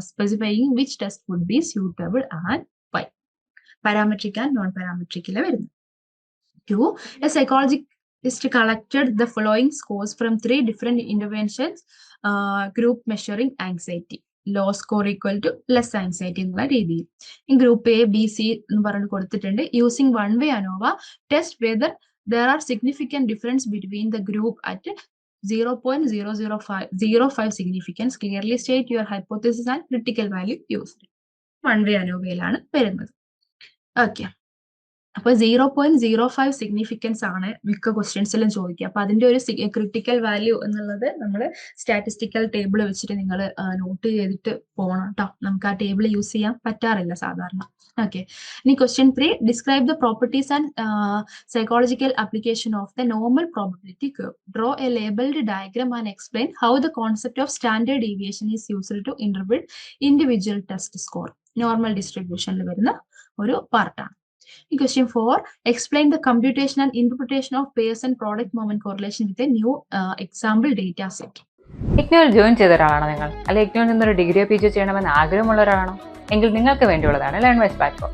specifying which test would be suitable and why parametric and non പാരാമെട്രിക്കിലെ വരുന്നത്. Two a psychologist collected the following scores from three different interventions group measuring anxiety low score equal to less anxiety എന്നുള്ള രീതിയിൽ. ഈ ഗ്രൂപ്പ് എ ബി സി എന്ന് പറഞ്ഞ് കൊടുത്തിട്ടുണ്ട്. Using one way ANOVA test whether there are significant difference between the group at zero point zero zero five zero five significance clearly state your hypothesis and critical value used one way അനോവയിലാണ് വരുന്നത്. ഓക്കെ അപ്പൊ zero point zero five significance ആണ് മിക്ക ക്വസ്റ്റ്യൻസിലും ചോദിക്കുക. അപ്പൊ അതിന്റെ ഒരു ക്രിട്ടിക്കൽ വാല്യൂ എന്നുള്ളത് നമ്മൾ സ്റ്റാറ്റിസ്റ്റിക്കൽ ടേബിൾ വെച്ചിട്ട് നിങ്ങൾ നോട്ട് ചെയ്തിട്ട് പോകണം കേട്ടോ നമുക്ക് ആ ടേബിൾ യൂസ് ചെയ്യാൻ പറ്റാറില്ല സാധാരണ. ഓക്കെ ഇനി question three describe the properties and psychological application of the normal probability curve draw a labelled diagram and explain how the concept of standard deviation is used to interpret individual test score normal ഡിസ്ട്രിബ്യൂഷനിൽ വരുന്ന ഒരു പാർട്ടാണ് Question 4. explain the computation and interpretation of pairs and product moment correlation with a new uh, example data set. ഇഗ്നോയിൽ ജോയിൻ ചെയ്ത ഒരാളാണോ നിങ്ങൾ അല്ലെങ്കിൽ ഇഗ്നോയിൽ നിന്നൊരു ഡിഗ്രിയോ പി ജി ചെയ്യണമെന്ന് ആഗ്രഹമുള്ള ഒരാളാണോ എങ്കിൽ നിങ്ങൾക്ക് വേണ്ടിയുള്ളതാണ് ലേൺ വൈസ് പ്ലാറ്റ്ഫോം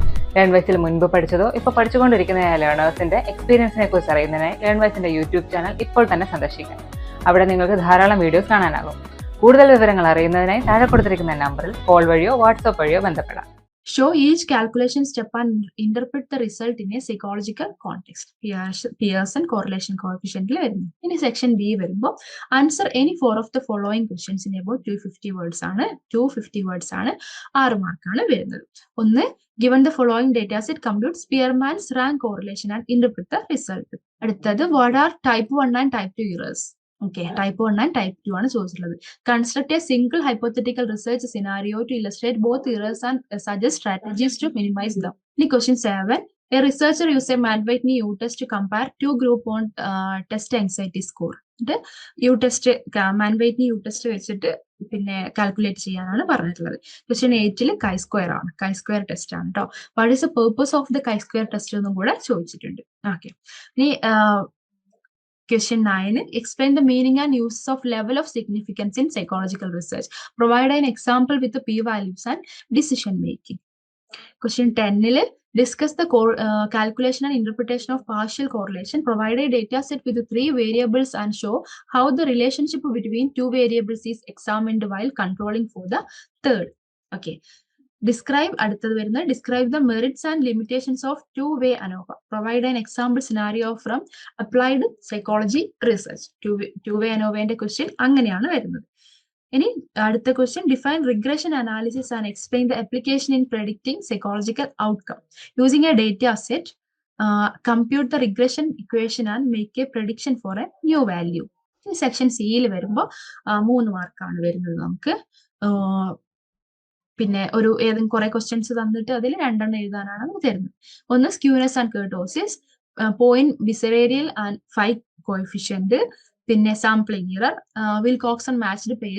ലേൺ വൈസിൽ മുൻപ് പഠിച്ചതോ ഇപ്പോൾ പഠിച്ചുകൊണ്ടിരിക്കുന്ന ലേണേഴ്സിന്റെ എക്സ്പീരിയൻസിനെ കുറിച്ച് അറിയുന്നതിനായി ലേൺ വൈസിന്റെ യൂട്യൂബ് ചാനൽ ഇപ്പോൾ തന്നെ സന്ദർശിക്കാം. അവിടെ നിങ്ങൾക്ക് ധാരാളം വീഡിയോസ് കാണാനാകും. കൂടുതൽ വിവരങ്ങൾ അറിയുന്നതിനായി താഴെ കൊടുത്തിരിക്കുന്ന നമ്പറിൽ കോൾ വഴിയോ വാട്സ്ആപ്പ് വഴിയോ ബന്ധപ്പെടാം. Show each calculation step and interpret the result in a psychological context. Pearson- correlation correlation coefficient ൽ വരുന്നു. ഇനി സെക്ഷൻ ബി വരുമ്പോൾ answer any four of the following questions in two fifty words ആണ്. ടു ഫിഫ്റ്റി വേർഡ്സ് ആണ് ആറ് മാർക്കാണ് വരുന്നത്. ഒന്ന് given the following data set compute Spearman's rank correlation and interpret the result. അടുത്തത് what are type 1 and type 2 errors? Okay type one and type two ആണ് ചോദിച്ചിട്ടുള്ളത് construct a single hypothetical research scenario to illustrate both errors and suggest strategies to minimise them ഇനി question seven a researcher use a Mann Whitney U test to compare two group on test anxiety score test U test മാൻവെയ്റ്റിന് U test വെച്ചിട്ട് പിന്നെ കാൽക്കുലേറ്റ് ചെയ്യാനാണ് പറഞ്ഞിട്ടുള്ളത്. ക്വസ്റ്റ്യൻ എയ്റ്റിൽ കൈസ്ക്വയർ ആണ്. കൈ സ്ക്വയർ ടെസ്റ്റ് ആണ് കേട്ടോ what is the purpose of the chi square test എന്നും കൂടെ ചോദിച്ചിട്ടുണ്ട്. ഓക്കെ ഇനി question nine explain the meaning and uses of level of significance in psychological research provide an example with P values and decision making question ടെന്നിൽ Discuss the uh, calculation and interpretation of partial correlation. Provide a data set with three variables and show how the relationship between two variables is examined while controlling for the third. Okay. Describe അടുത്തത് വരുന്നത് describe the merits and limitations of two way ANOVA provide an example scenario from applied psychology research two way അനോവേന്റെ question അങ്ങനെയാണ് വരുന്നത് ഇനി അടുത്ത question define regression analysis and explain the application in predicting psychological outcome using a data set compute the regression equation and make a prediction for a new value section സിയിൽ വരുമ്പോൾ മൂന്ന് മാർക്കാണ് വരുന്നത് നമുക്ക്. പിന്നെ ഒരു ഏതെങ്കിലും കുറെ ക്വസ്റ്റ്യൻസ് തന്നിട്ട് അതിൽ രണ്ടെണ്ണം എഴുതാനാണ് നമുക്ക് തരുന്നത്. ഒന്ന് skewness and kurtosis point biserial and phi coefficient പിന്നെ sampling error Wilcoxon and matched pair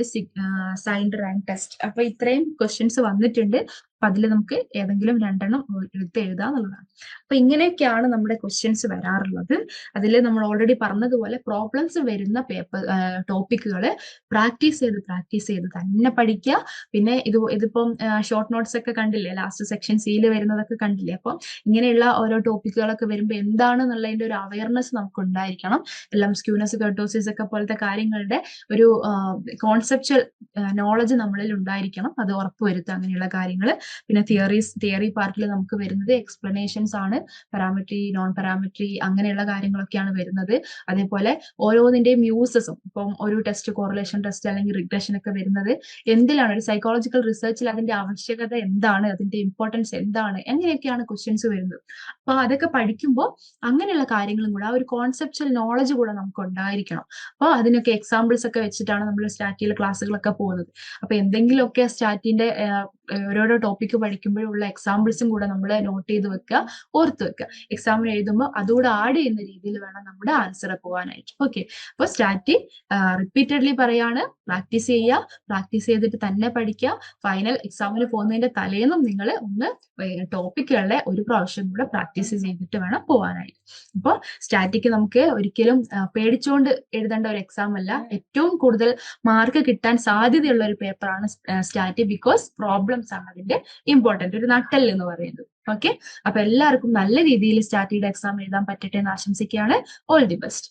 signed rank test അപ്പൊ ഇത്രയും ക്വസ്റ്റ്യൻസ് വന്നിട്ടുണ്ട്. അപ്പൊ അതിൽ നമുക്ക് ഏതെങ്കിലും രണ്ടെണ്ണം എടുത്ത് എഴുതുക എന്നുള്ളതാണ്. അപ്പൊ ഇങ്ങനെയൊക്കെയാണ് നമ്മുടെ ക്വസ്റ്റ്യൻസ് വരാറുള്ളത്. അതിൽ നമ്മൾ ഓൾറെഡി പറഞ്ഞതുപോലെ പ്രോബ്ലംസ് വരുന്ന പേപ്പർ ടോപ്പിക്കുകൾ പ്രാക്ടീസ് ചെയ്ത് പ്രാക്ടീസ് ചെയ്ത് തന്നെ പഠിക്കുക. പിന്നെ ഇത് ഇതിപ്പം ഷോർട്ട് നോട്ട്സ് ഒക്കെ കണ്ടില്ലേ? ലാസ്റ്റ് സെക്ഷൻ സിയിൽ വരുന്നതൊക്കെ കണ്ടില്ലേ? അപ്പം ഇങ്ങനെയുള്ള ഓരോ ടോപ്പിക്കുകളൊക്കെ വരുമ്പോൾ എന്താണെന്നുള്ളതിന്റെ ഒരു അവയർനെസ് നമുക്ക് ഉണ്ടായിരിക്കണം എല്ലാം സ്ക്യൂനസ് കർട്ടോസിസ് ഒക്കെ പോലത്തെ കാര്യങ്ങളുടെ ഒരു കോൺസെപ്ച്വൽ നോളജ് നമ്മളിൽ ഉണ്ടായിരിക്കണം. അത് ഉറപ്പുവരുത്തുക അങ്ങനെയുള്ള കാര്യങ്ങൾ പിന്നെ തിയറീസ് തിയറി പാർട്ടിൽ നമുക്ക് വരുന്നത് എക്സ്പ്ലനേഷൻസ് ആണ്. പാരാമെട്രി നോൺ പാരാമെട്രി അങ്ങനെയുള്ള കാര്യങ്ങളൊക്കെയാണ് വരുന്നത്. അതേപോലെ ഓരോന്നിന്റെയും യൂസസും ഇപ്പം ഒരു ടെസ്റ്റ് കോറിലേഷൻ ടെസ്റ്റ് അല്ലെങ്കിൽ റിഗ്രഷൻ ഒക്കെ വരുന്നത് എന്തിലാണ്? ഒരു സൈക്കോളജിക്കൽ റിസർച്ചിൽ അതിന്റെ ആവശ്യകത എന്താണ്? അതിന്റെ ഇമ്പോർട്ടൻസ് എന്താണ്? എങ്ങനെയൊക്കെയാണ് ക്വസ്റ്റ്യൻസ് വരുന്നത്. അപ്പൊ അതൊക്കെ പഠിക്കുമ്പോൾ അങ്ങനെയുള്ള കാര്യങ്ങളും കൂടെ ആ ഒരു കോൺസെപ്ച്വൽ നോളജ് കൂടെ നമുക്ക് ഉണ്ടായിരിക്കണം. അപ്പോൾ അതിനൊക്കെ എക്സാമ്പിൾസ് ഒക്കെ വെച്ചിട്ടാണ് നമ്മൾ സ്റ്റാറ്റിയിലെ ക്ലാസ്സുകളൊക്കെ പോകുന്നത്. അപ്പൊ എന്തെങ്കിലുമൊക്കെ സ്റ്റാറ്റിന്റെ ഓരോരോ ടോപ്പിക്ക് പഠിക്കുമ്പോഴുള്ള എക്സാമ്പിൾസും കൂടെ നമ്മൾ നോട്ട് ചെയ്ത് വെക്കുക ഓർത്ത് വെക്കുക. എക്സാമിന് എഴുതുമ്പോൾ അതുകൂടെ ആഡ് ചെയ്യുന്ന രീതിയിൽ വേണം നമ്മുടെ ആൻസർ പോകാനായിട്ട്. ഓക്കെ അപ്പോൾ സ്റ്റാറ്റി റിപ്പീറ്റഡ്ലി പറയാണ്. പ്രാക്ടീസ് ചെയ്യുക. പ്രാക്ടീസ് ചെയ്തിട്ട് തന്നെ പഠിക്കുക. ഫൈനൽ എക്സാമിന് പോകുന്നതിന്റെ തലേന്നും നിങ്ങൾ ഒന്ന് ടോപ്പിക്കുകളെ ഒരു പ്രാവശ്യം കൂടെ പ്രാക്ടീസ് ചെയ്തിട്ട് വേണം പോകാനായിട്ട്. അപ്പോൾ സ്റ്റാറ്റിക്ക് നമുക്ക് ഒരിക്കലും പേടിച്ചുകൊണ്ട് എഴുതേണ്ട ഒരു എക്സാം അല്ല. ഏറ്റവും കൂടുതൽ മാർക്ക് കിട്ടാൻ സാധ്യതയുള്ള ഒരു പേപ്പറാണ് സ്റ്റാറ്റി ബിക്കോസ് പ്രോബ്ലംസ് ആണ് അതിന്റെ ഇമ്പോർട്ടന്റ് ഒരു നട്ടൽ എന്ന് പറയുന്നത്. ഓക്കെ അപ്പൊ എല്ലാവർക്കും നല്ല രീതിയിൽ സ്റ്റാറ്റിയുടെ എക്സാം എഴുതാൻ പറ്റട്ടെ എന്ന് ആശംസിക്കുകയാണ്. All the best